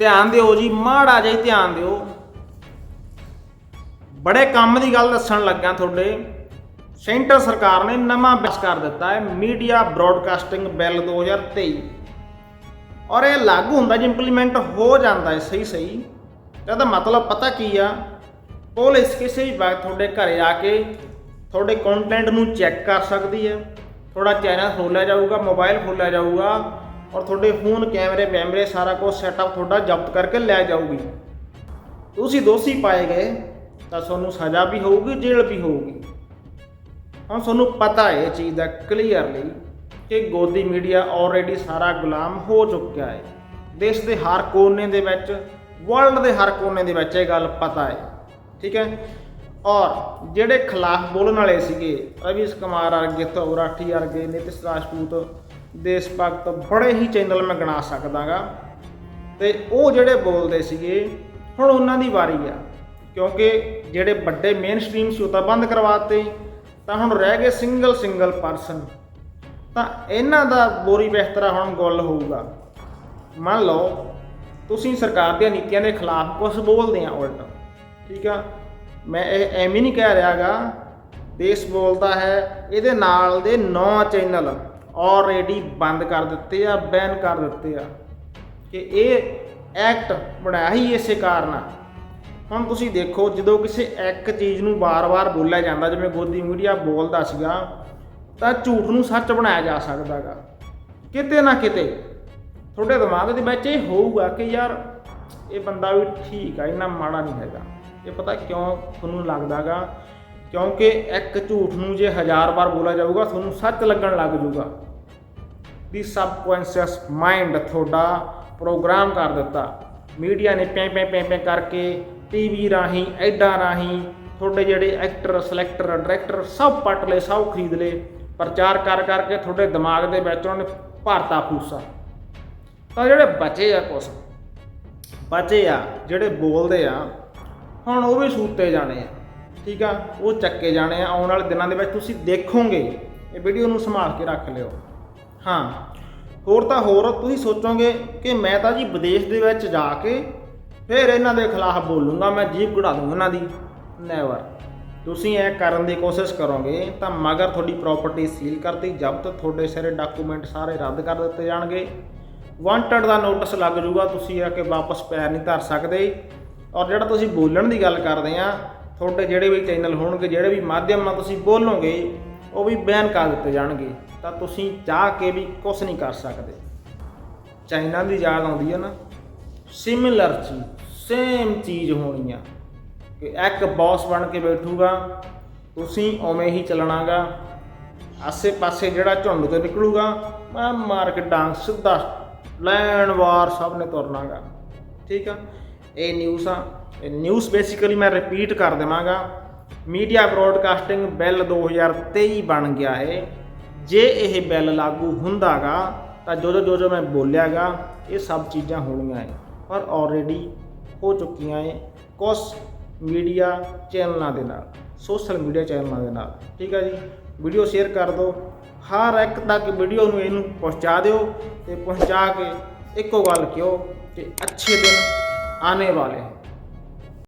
ਧਿਆਨ ਦਿਓ ਜੀ, ਮਾੜਾ ਜਿਹਾ ਹੀ ਧਿਆਨ ਦਿਓ। ਬੜੇ ਕੰਮ ਦੀ ਗੱਲ ਦੱਸਣ ਲੱਗਾ ਤੁਹਾਡੇ। ਸੈਂਟਰ ਸਰਕਾਰ ਨੇ ਨਵਾਂ ਪਾਸ ਕਰ ਦਿੱਤਾ ਹੈ, ਮੀਡੀਆ ਬ੍ਰਾਡਕਾਸਟਿੰਗ ਬਿੱਲ 2023 ਔਰ ਇਹ ਲਾਗੂ ਹੁੰਦਾ ਜੀ ਇੰਪਲੀਮੈਂਟ ਹੋ ਜਾਂਦਾ ਹੈ ਸਹੀ ਸਹੀ ਇਹਦਾ ਮਤਲਬ ਪਤਾ ਕੀ ਆ? ਪੁਲਿਸ ਕਿਸੇ ਵੀ ਵਕਤ ਤੁਹਾਡੇ ਘਰੇ ਆ ਕੇ ਤੁਹਾਡੇ ਕੰਟੈਂਟ ਨੂੰ ਚੈੱਕ ਕਰ ਸਕਦੀ ਹੈ। ਤੁਹਾਡਾ ਚੈਨਲ ਖੋਲ੍ਹਿਆ ਜਾਊਗਾ ਮੋਬਾਈਲ ਖੋਲ੍ਹਿਆ ਜਾਊਗਾ। ਔਰ ਤੁਹਾਡੇ ਫੋਨ, ਕੈਮਰੇ ਵੈਮਰੇ ਸਾਰਾ ਕੁਝ ਸੈਟਅਪ ਤੁਹਾਡਾ ਜ਼ਬਤ ਕਰਕੇ ਲੈ ਜਾਊਗੀ। ਤੁਸੀਂ ਦੋਸ਼ੀ ਪਾਏ ਗਏ, ਤਾਂ ਤੁਹਾਨੂੰ ਸਜ਼ਾ ਵੀ ਹੋਊਗੀ, ਜੇਲ੍ਹ ਵੀ ਹੋਊਗੀ। ਹੁਣ ਤੁਹਾਨੂੰ ਪਤਾ ਹੈ ਇਹ ਚੀਜ਼ ਦਾ ਕਲੀਅਰਲੀ ਕਿ ਗੋਦੀ ਮੀਡੀਆ ਆਲਰੇਡੀ ਸਾਰਾ ਗੁਲਾਮ ਹੋ ਚੁੱਕਿਆ ਹੈ। ਦੇਸ਼ ਦੇ ਹਰ ਕੋਨੇ ਦੇ ਵਿੱਚ ਵਰਲਡ ਦੇ ਹਰ ਕੋਨੇ ਦੇ ਵਿੱਚ ਇਹ ਗੱਲ ਪਤਾ ਹੈ। ਠੀਕ ਹੈ? ਔਰ ਜਿਹੜੇ ਖਿਲਾਫ ਬੋਲਣ ਵਾਲੇ ਸੀਗੇ ਰਵੀਸ਼ ਕੁਮਾਰ ਵਰਗੇ ਤੋਂ ਰਾਠੀ ਵਰਗੇ, ਨਿਤਿਸ਼ ਰਾਜਪੂਤ ਦੇਸ਼ ਭਗਤ ਬੜੇ ਹੀ ਚੈਨਲ ਮੈਂ ਗਿਣਾ ਸਕਦਾਗਾ। ਤੇ ਉਹ ਜਿਹੜੇ ਬੋਲਦੇ ਸੀਗੇ, ਹੁਣ ਉਹਨਾਂ ਦੀ ਵਾਰੀ ਆ। ਕਿਉਂਕਿ ਜਿਹੜੇ ਵੱਡੇ ਮੇਨ ਸਟ੍ਰੀਮ ਸੀ, ਉਹ ਤਾਂ ਬੰਦ ਕਰਵਾਤੇ। ਤਾਂ ਹੁਣ ਰਹਿ ਗਏ ਸਿੰਗਲ ਸਿੰਗਲ ਪਰਸਨ ਤਾਂ ਇਹਨਾਂ ਦਾ ਬੋਰੀ ਬਿਹਤਰਾ ਹੁਣ ਗੁੱਲ ਹੋਊਗਾ। ਮੰਨ ਲਓ, ਤੁਸੀਂ ਸਰਕਾਰ ਦੀਆਂ ਨੀਤੀਆਂ ਦੇ ਖਿਲਾਫ ਕੁਝ ਬੋਲਦੇ ਆ ਉਲਟ। ਠੀਕ ਆ? ਮੈਂ ਇਹ ਐਵੇਂ ਨਹੀਂ ਕਹਿ ਰਿਹਾਗਾ। ਦੇਸ਼ ਬੋਲਦਾ ਹੈ, ਇਹਦੇ ਨਾਲ ਦੇ 9 ਚੈਨਲ। ਆਲਰੇਡੀ ਬੰਦ ਕਰ ਦਿੱਤੇ ਆ ਬੈਨ ਕਰ ਦਿੱਤੇ ਆ। ਕਿ ਇਹ ਐਕਟ ਬਣਾਇਆ ਹੀ ਇਸੇ ਕਾਰਨ ਆ। ਹੁਣ ਤੁਸੀਂ ਦੇਖੋ, ਜਦੋਂ ਕਿਸੇ ਇੱਕ ਚੀਜ਼ ਨੂੰ ਵਾਰ-ਵਾਰ ਬੋਲਿਆ ਜਾਂਦਾ, ਜਿਵੇਂ ਗੋਦੀ ਮੀਡੀਆ ਬੋਲਦਾ ਸੀਗਾ, ਤਾਂ ਝੂਠ ਨੂੰ ਸੱਚ ਬਣਾਇਆ ਜਾ ਸਕਦਾਗਾ ਕਿਤੇ ਨਾ ਕਿਤੇ। ਤੁਹਾਡੇ ਦਿਮਾਗ ਦੇ ਵਿੱਚ ਇਹ ਹੋਊਗਾ ਕਿ ਯਾਰ, ਇਹ ਬੰਦਾ ਵੀ ਠੀਕ ਆ, ਇੰਨਾ ਮਾੜਾ ਨਹੀਂ ਹੈਗਾ। ਇਹ ਪਤਾ ਕਿਉਂ ਤੁਹਾਨੂੰ ਲੱਗਦਾਗਾ ਕਿਉਂਕਿ ਇੱਕ ਝੂਠ ਨੂੰ ਜੇ ਹਜ਼ਾਰ ਵਾਰ ਬੋਲਿਆ ਜਾਊਗਾ, ਤੁਹਾਨੂੰ ਸੱਚ ਲੱਗਣ ਲੱਗ ਜਾਊਗਾ। ਦੀ ਸਬਕੌਂਸ਼ੀਅਸ ਮਾਈਂਡ ਤੁਹਾਡਾ ਪ੍ਰੋਗਰਾਮ ਕਰ ਦਿੱਤਾ। ਮੀਡੀਆ ਨੇ ਪੈ ਪੈ ਪੈ ਪੈ ਕਰਕੇ ਟੀਵੀ ਰਾਹੀਂ, ਐਡਾਂ ਰਾਹੀਂ ਤੁਹਾਡੇ ਜਿਹੜੇ ਐਕਟਰ ਸਿਲੈਕਟਰ ਡਾਇਰੈਕਟਰ ਸਭ ਪੱਟ ਲਏ, ਸਭ ਖਰੀਦ ਲਏ। ਪ੍ਰਚਾਰ ਕਰ ਕਰਕੇ ਤੁਹਾਡੇ ਦਿਮਾਗ ਦੇ ਵਿੱਚ ਉਹਨੇ ਭਰਤਾ ਫੂਸਾ। ਤਾਂ ਜਿਹੜੇ ਬਚੇ ਆ ਕੁਛ, ਬਚੇ ਆ, ਜਿਹੜੇ ਬੋਲਦੇ ਆ, ਹੁਣ ਉਹ ਵੀ ਸੂਤੇ ਜਾਣੇ ਆ। ਠੀਕ ਆ? ਉਹ ਚੱਕੇ ਜਾਣੇ ਆ, ਆਉਣ ਵਾਲੇ ਦਿਨਾਂ ਦੇ ਵਿੱਚ ਤੁਸੀਂ ਦੇਖੋਗੇ, ਇਹ ਵੀਡੀਓ ਨੂੰ ਸੰਭਾਲ ਕੇ ਰੱਖ ਲਿਓ। ਹਾਂ। ਹੋਰ ਤਾਂ ਹੋਰ, ਤੁਸੀਂ ਸੋਚੋਗੇ ਕਿ ਮੈਂ ਤਾਂ ਜੀ ਵਿਦੇਸ਼ ਦੇ ਵਿੱਚ ਜਾ ਕੇ ਫਿਰ ਇਹਨਾਂ ਦੇ ਖਿਲਾਫ ਬੋਲੂੰਗਾ, ਮੈਂ ਜੀਭ ਕਢਾ ਦੂੰਗਾ ਇਹਨਾਂ ਦੀ। ਨੈਵਰ ਤੁਸੀਂ ਇਹ ਕਰਨ ਦੀ ਕੋਸ਼ਿਸ਼ ਕਰੋਗੇ, ਤਾਂ ਮਗਰ ਤੁਹਾਡੀ ਪ੍ਰਾਪਰਟੀ ਸੀਲ ਕਰਤੀ ਜ਼ਬਤ ਤੁਹਾਡੇ ਸਾਰੇ ਡਾਕੂਮੈਂਟ ਸਾਰੇ ਰੱਦ ਕਰ ਦਿੱਤੇ ਜਾਣਗੇ। ਵਾਂਟਡ ਦਾ ਨੋਟਿਸ ਲੱਗ ਜਾਊਗਾ ਤੁਸੀਂ ਆ ਕੇ ਵਾਪਸ ਪੈਰ ਨਹੀਂ ਧਰ ਸਕਦੇ। ਔਰ ਜਿਹੜਾ ਤੁਸੀਂ ਬੋਲਣ ਦੀ ਗੱਲ ਕਰਦੇ ਆ ਤੁਹਾਡੇ ਜਿਹੜੇ ਵੀ ਚੈਨਲ ਹੋਣਗੇ, ਜਿਹੜੇ ਵੀ ਮਾਧਿਅਮ ਨਾਲ ਤੁਸੀਂ ਬੋਲੋਗੇ, ਉਹ ਵੀ ਬੈਨ ਕਰ ਦਿੱਤੇ ਜਾਣਗੇ। ਤਾਂ ਤੁਸੀਂ ਚਾਹ ਕੇ ਵੀ ਕੁਝ ਨਹੀਂ ਕਰ ਸਕਦੇ। ਚਾਈਨਾ ਦੀ ਯਾਦ ਆਉਂਦੀ ਹੈ ਨਾ ਸਿਮਿਲਰ ਚੀਜ਼ ਸੇਮ ਚੀਜ਼ ਹੋਣੀ ਆ। ਕਿ ਇੱਕ ਬੌਸ ਬਣ ਕੇ ਬੈਠੂਗਾ, ਤੁਸੀਂ ਉਵੇਂ ਹੀ ਚੱਲਣਾਗਾ ਆਸੇ ਪਾਸੇ ਜਿਹੜਾ ਝੁੰਡ ਤੋਂ ਨਿਕਲੂਗਾ, ਮੈਂ ਮਾਰ ਕੇ ਡਾਂਗ ਸਿੱਧਾ ਲੈਣ ਵਾਰ ਸਭ ਨੇ ਤੁਰਨਾਗਾ। ਠੀਕ ਆ? ਇਹ ਨਿਊਜ਼ ਆ। ਇਹ ਨਿਊਜ਼ ਬੇਸਿਕਲੀ ਮੈਂ ਰਿਪੀਟ ਕਰ ਦੇਵਾਂਗਾ। ਮੀਡੀਆ ਬ੍ਰੌਡਕਾਸਟਿੰਗ ਬਿੱਲ 2023 ਬਣ ਗਿਆ ਹੈ ਜੇ ਇਹ ਬਿੱਲ ਲਾਗੂ ਹੁੰਦਾਗਾ, ਤਾਂ ਜੋ ਜੋ ਜੋ ਜੋ ਮੈਂ ਬੋਲਿਆਗਾ, ਇਹ ਸਭ ਚੀਜ਼ਾਂ ਹੋਣੀਆਂ ਹੈ ਪਰ ਆਲਰੇਡੀ ਹੋ ਚੁੱਕੀਆਂ ਹੈ ਕੁਝ ਮੀਡੀਆ ਚੈਨਲਾਂ ਦੇ ਨਾਲ ਸੋਸ਼ਲ ਮੀਡੀਆ ਚੈਨਲਾਂ ਦੇ ਨਾਲ। ਠੀਕ ਹੈ ਜੀ? ਵੀਡੀਓ ਸ਼ੇਅਰ ਕਰ ਦਿਓ ਹਰ ਇੱਕ ਤੱਕ ਵੀਡੀਓ ਨੂੰ ਇਹਨੂੰ ਪਹੁੰਚਾ ਦਿਓ ਤੇ ਪਹੁੰਚਾ ਕੇ ਇੱਕੋ ਗੱਲ ਕਿਓ ਕਿ ਅੱਛੇ ਦਿਨ ਆਨੇ ਵਾਲੇ हैं।